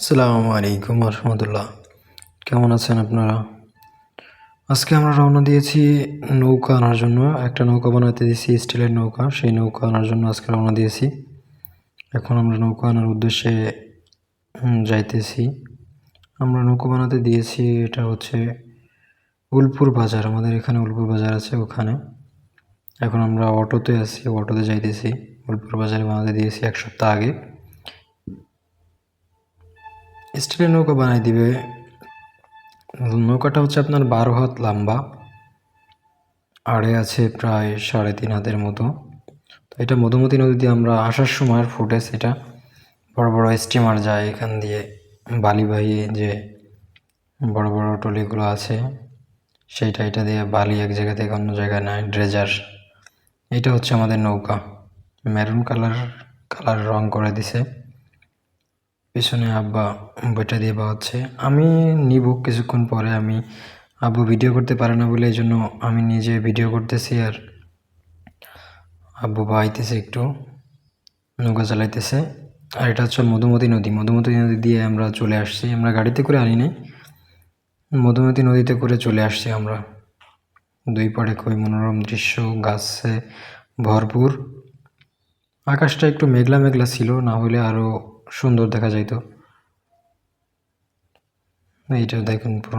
আসসালামু আলাইকুম রহমতুল্লাহ কেমন আছেন আপনারা? আজকে আমরা রওনা দিয়েছি নৌকা আনার জন্য। একটা নৌকা বানাতে দিয়েছি, স্টিলের নৌকা। সেই নৌকা আনার জন্য আজকে রওনা দিয়েছি। এখন আমরা নৌকা আনার উদ্দেশ্যে যাইতেছি। আমরা নৌকা বানাতে দিয়েছি, এটা হচ্ছে উলপুর বাজার। আমাদের এখানে উলপুর বাজার আছে ওখানে। এখন আমরা অটোতে আছি, অটোতে যাইতেছি। উলপুর বাজারে বানাতে দিয়েছি এক সপ্তাহ আগে। স্টিলের নৌকা বানাই দিবে। নৌকাটা হচ্ছে আপনার বারো হাত লম্বা, আড়ে আছে প্রায় সাড়ে তিন হাতের মতো। তো এটা মধুমতি নদী দিয়ে আমরা আসার সময়ের ফুটেজ এটা। বড় বড় স্টিমার যায় এখান দিয়ে বালিবাহী যে বড় বড় টলিগুলো আছে, সেইটা এটা দিয়ে বালি এক জায়গা থেকে অন্য জায়গায় নেয়, ড্রেজার। এটা হচ্ছে আমাদের নৌকা। মেরুন কালার কালার রং করে দিছে। পিছনে আব্বা বইটা দিয়ে হচ্ছে আমি নিব কিছুক্ষণ পরে, আমি আব্বু ভিডিও করতে পারে না বলে এই জন্য আমি নিজে ভিডিও করতেছি আর আব্বু বাইতেছে একটু, নৌকা চালাইতেছে। আর এটা হচ্ছে মধুমতি নদী। মধুমতি নদী দিয়ে আমরা চলে আসছি। আমরা গাড়িতে করে আনি নাই। মধুমতি নদীতে করে চলে আসছি আমরা। দুই পাড়ে খুবই মনোরম দৃশ্য, গাছে ভরপুর। আকাশটা একটু মেঘলা মেঘলা ছিল, না হলে আরও সুন্দর দেখা যাইতো। এইটা দেখুন পুরো